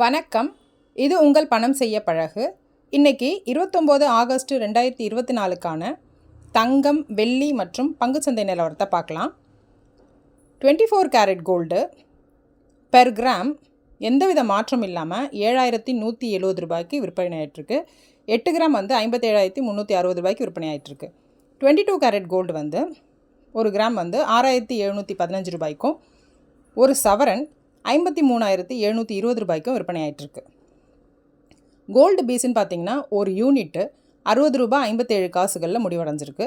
வணக்கம். இது உங்கள் பணம் செய்ய பழகு. இன்னைக்கு இருபத்தொம்போது ஆகஸ்ட் ரெண்டாயிரத்தி இருபத்தி நாலுக்கான தங்கம் வெள்ளி மற்றும் பங்குச்சந்தை நிலவரத்தை பார்க்கலாம். Twenty four carat gold per gram எந்தவித மாற்றம் இல்லாமல் ஏழாயிரத்தி நூற்றி எழுபது ரூபாய்க்கு விற்பனை ஆயிட்டிருக்கு. எட்டு கிராம் வந்து ஐம்பத்தேழாயிரத்தி முந்நூற்றி அறுபது ரூபாய்க்கு விற்பனை ஆகிட்டுருக்கு டுவெண்ட்டி டூ கேரட் கோல்டு வந்து ஒரு கிராம் வந்து ஆறாயிரத்தி எழுநூற்றி பதினஞ்சு ரூபாய்க்கும் ஒரு சவரன் ஐம்பத்தி மூணாயிரத்தி எழுநூற்றி இருபது ரூபாய்க்கும் விற்பனை ஆயிட்டிருக்கு. கோல்டு பீஸ்ன்னு பார்த்தீங்கன்னா ஒரு யூனிட்டு அறுபது ரூபாய் ஐம்பத்தேழு காசுகளில் முடிவடைஞ்சிருக்கு.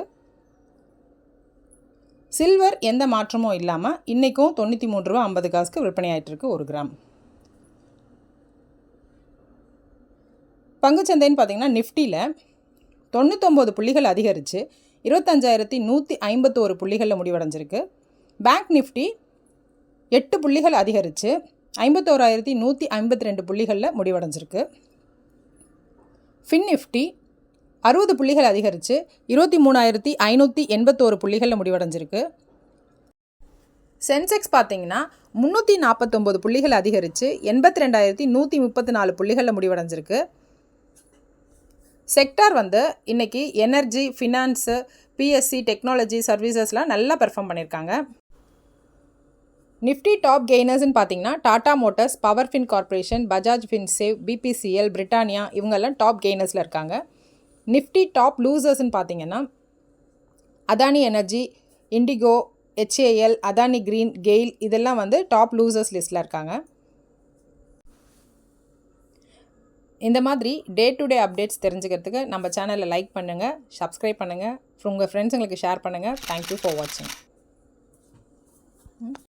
சில்வர் எந்த மாற்றமும் இல்லாமல் இன்றைக்கும் தொண்ணூற்றி மூணு ரூபா ஐம்பது காசுக்கு விற்பனை ஆகிட்டுருக்கு ஒரு கிராம். பங்குச்சந்தைன்னு பார்த்தீங்கன்னா நிஃப்டியில் தொண்ணூத்தொம்பது புள்ளிகள் அதிகரித்து இருபத்தஞ்சாயிரத்தி நூற்றி ஐம்பத்தோரு புள்ளிகளில் முடிவடைஞ்சிருக்கு. பேங்க் நிஃப்டி எட்டு புள்ளிகள் அதிகரித்து ஐம்பத்தோராயிரத்தி நூற்றி ஐம்பத்தி ரெண்டு புள்ளிகளில் முடிவடைஞ்சிருக்கு. ஃபின் நிஃப்டி அறுபது புள்ளிகள் அதிகரித்து இருபத்தி மூணாயிரத்தி ஐநூற்றி எண்பத்தோரு புள்ளிகளில் முடிவடைஞ்சிருக்கு. சென்செக்ஸ் பார்த்தீங்கன்னா முந்நூற்றி நாற்பத்தொம்போது புள்ளிகள் அதிகரித்து எண்பத்தி ரெண்டாயிரத்தி நூற்றி முப்பத்தி நாலு புள்ளிகளில் முடிவடைஞ்சிருக்கு. செக்டார் வந்து இன்றைக்கி எனர்ஜி ஃபினான்ஸு பிஎஸ்சி டெக்னாலஜி சர்வீசஸ்லாம் நல்லா பெர்ஃபார்ம் பண்ணியிருக்காங்க நிஃப்டி டாப் கெய்னர்ஸ்னு பார்த்தீங்கன்னா Tata Motors power fin corporation Bajaj Finserv BPCL Britannia இவங்கெல்லாம் டாப் கெய்னர்ஸில் இருக்காங்க. நிஃப்டி டாப் லூசர்ஸ்னு பார்த்தீங்கன்னா Adani energy IndiGo HAL Adani green GAIL இதெல்லாம் வந்து டாப் லூசர்ஸ் லிஸ்ட்டில் இருக்காங்க. இந்த மாதிரி டே டு டே அப்டேட்ஸ் தெரிஞ்சுக்கிறதுக்கு நம்ம சேனலை லைக் பண்ணுங்கள் சப்ஸ்கிரைப் பண்ணுங்கள் உங்கள் ஃப்ரெண்ட்ஸுங்களுக்கு ஷேர் பண்ணுங்கள் தேங்க்யூ ஃபார் வாட்சிங்